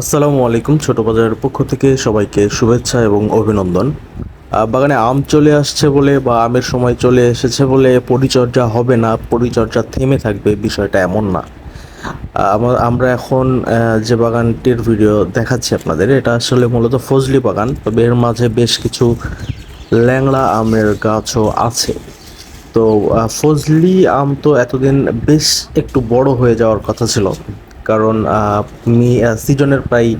আসসালামু আলাইকুম ছোট বাজারের পক্ষ থেকে সবাইকে শুভেচ্ছা এবং অভিনন্দন। বাগানে আম চলে আসছে বলে বা আমের সময় চলে এসেছে বলে পরিচর্যা হবে না, পরিচর্যা থেমে থাকবে বিষয়টা এমন না। আমরা এখন যে বাগানটির ভিডিও দেখাচ্ছি আপনাদের, এটা আসলে মূলত ফজলি বাগান, তবে এর মাঝে বেশ কিছু ল্যাংড়া আমের গাছও আছে। তো ফজলি আম তো এতদিন বেশ একটু বড় হয়ে যাওয়ার কথা ছিল। কারণ সিজনের প্রায়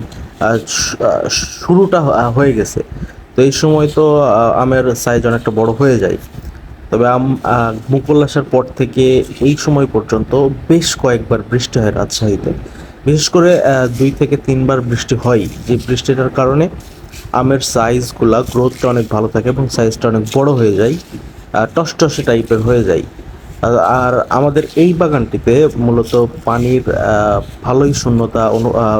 শুরুটা হয়ে গেছে। তো এই সময় তো আমের সাইজ অনেকটা বড় হয়ে যায়। তবে আম মুকুল আসার পর থেকে এই সময় পর্যন্ত বেশ কয়েকবার বৃষ্টি হয় রাজশাহীতে। বিশেষ করে দুই থেকে তিনবার বৃষ্টি হয়। যে বৃষ্টিটার কারণে আমের সাইজগুলা গ্রোথটা অনেক ভালো থাকে এবং সাইজটা অনেক বড় হয়ে যায় আহ, টসটসে টাইপের হয়ে যায়। আর- আমাদের এই বাগানটিতে মূলত পানির ভালোই শূন্যতা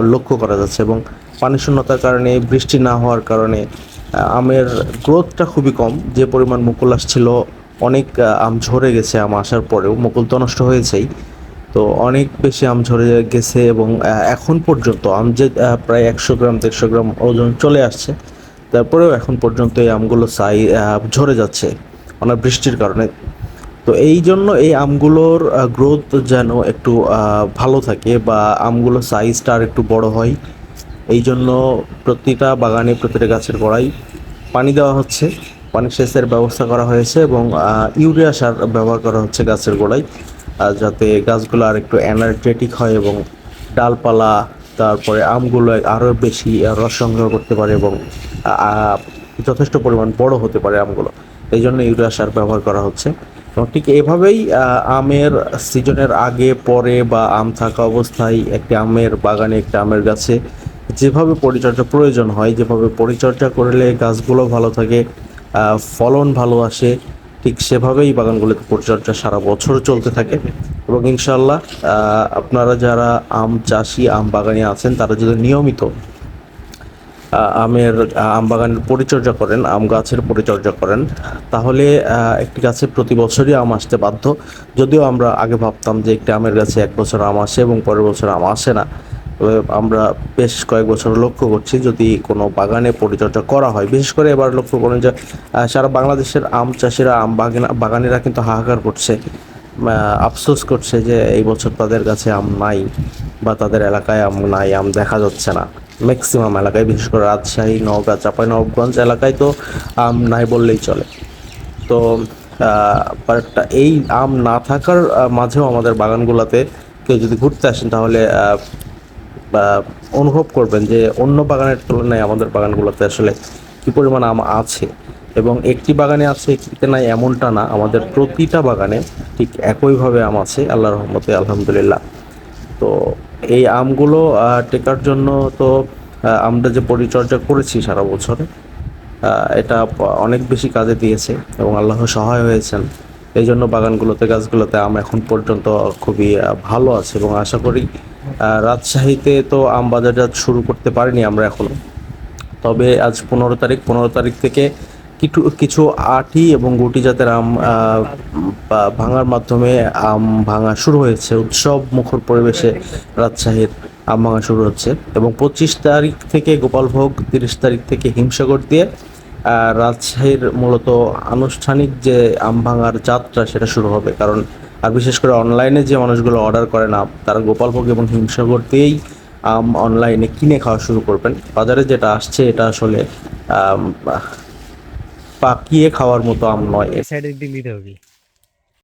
লক্ষ্য করা যাচ্ছে এবং পানি শূন্যতার কারণে বৃষ্টি না হওয়ার কারণে আমের গ্রোথটা খুবই কম। যে পরিমাণ মুকুল আসছিল, অনেক আম ঝরে গেছে, আম আসার পরেও মুকুল তো নষ্ট হয়েছেই। তো অনেক বেশি আম ঝরে গেছে এবং এখন পর্যন্ত আম যে প্রায় একশো গ্রাম, দেড়শো গ্রাম ওজন চলে আসছে, তারপরেও এখন পর্যন্ত এই আমগুলো সাই ঝরে যাচ্ছে অনেক বৃষ্টির কারণে। তো এই জন্য এই আমগুলোর গ্রোথ যেন একটু ভালো থাকে বা আমগুলোর সাইজটা আর একটু বড় হয়, এই জন্য প্রতিটা বাগানে প্রতিটা গাছের গোড়ায় পানি দেওয়া হচ্ছে। পানি সেচের ব্যবস্থা করা হয়েছে এবং ইউরিয়া সার ব্যবহার করা হচ্ছে গাছের গোড়ায় যাতে গাছগুলো আর একটু এনার্জেটিক হয় এবং ডালপালা, তারপরে আমগুলো আরও বেশি রস সংগ্রহ করতে পারে এবং যথেষ্ট পরিমাণ বড় হতে পারে আমগুলো। এই জন্য ইউরিয়া সার ব্যবহার করা হচ্ছে। ঠিক এভাবেই আমের সিজনের আগে, পরে বা আম থাকা অবস্থায় একটি আমের বাগানে একটি আমের গাছে যেভাবে পরিচর্যা প্রয়োজন হয়, যেভাবে পরিচর্যা করলে গাছগুলো ভালো থাকে ফলন ভালো আসে, ঠিক সেভাবেই বাগানগুলোতে পরিচর্যা সারা বছর চলতে থাকে। এবং ইনশাল্লাহ আপনারা যারা আম চাষি, আম বাগানে আছেন, তারা যদি নিয়মিত আমের আহ, আম বাগানের পরিচর্যা করেন আম গাছের পরিচর্যা করেন। তাহলে একটি গাছে প্রতি বছরই আম আসতে বাধ্য। যদিও আমরা আগে ভাবতাম যে একটি আমের গাছে এক বছর আম আসে এবং পরের বছর আম আসে না। আমরা বেশ কয়েক বছর লক্ষ্য করছি যদি কোনো বাগানে পরিচর্যা করা হয়। বিশেষ করে এবার লক্ষ্য করেন যে সারা বাংলাদেশের আম চাষিরা আম বাগানা বাগানিরা কিন্তু হাহাকার করছে। আফসোস করছে যে এই বছর তাদের কাছে আম নাই বা তাদের এলাকায় আম নাই আম দেখা যাচ্ছে না। ম্যাক্সিমাম এলাকায়, বিশেষ করে রাজশাহী, নওগাঁ, চাঁপাইনবাবগঞ্জ এলাকায় তো আম নাই বললেই চলে। তো বাট এই আম না থাকার মাঝেও আমাদের বাগানগুলোতে কেউ যদি ঘুরতে আসেন তাহলে অনুভব করবেন যে অন্য বাগানের তুলনায় আমাদের বাগানগুলোতে আসলে কী পরিমাণ আম আছে। এবং একটি বাগানে আছে, একটিতে নাই এমনটা না। আমাদের প্রতিটা বাগানে ঠিক একইভাবে আম আছে। আল্লাহ রহমতে, আলহামদুলিল্লাহ। তো এই আমগুলো টেকার জন্য তো আমরা যে পরিচর্যা করেছি সারা বছরে এটা অনেক বেশি কাজে দিয়েছে এবং আল্লাহ সহায় হয়েছেন। এই জন্য বাগানগুলোতে, গাছগুলোতে আম এখন পর্যন্ত খুবই ভালো আছে এবং আশা করি রাজশাহীতে তো আম বাজারজাত শুরু করতে পারিনি আমরা এখনও তবে আজ পনেরো তারিখ পনেরো তারিখ থেকে কিছু কিছু আটি এবং গুটি জাতের আম ভাঙার মাধ্যমে আম ভাঙা শুরু হয়েছে, উৎসব মুখর পরিবেশে রাজশাহীর আম ভাঙা শুরু হচ্ছে। এবং পঁচিশ তারিখ থেকে গোপালভোগ তিরিশ তারিখ থেকে হিমসাগর দিয়ে রাজশাহীর মূলত আনুষ্ঠানিক যে আম ভাঙার যাত্রা সেটা শুরু হবে। কারণ, আর বিশেষ করে অনলাইনে যে মানুষগুলো অর্ডার করে না, তারা গোপালভোগ এবং হিমসাগর দিয়েই আম অনলাইনে কিনে খাওয়া শুরু করবেন। বাজারে যেটা আসছে, এটা আসলে পাকিয়ে খাওয়ার মতো আম নয়। এই সাইডে দিক নিতে হবে।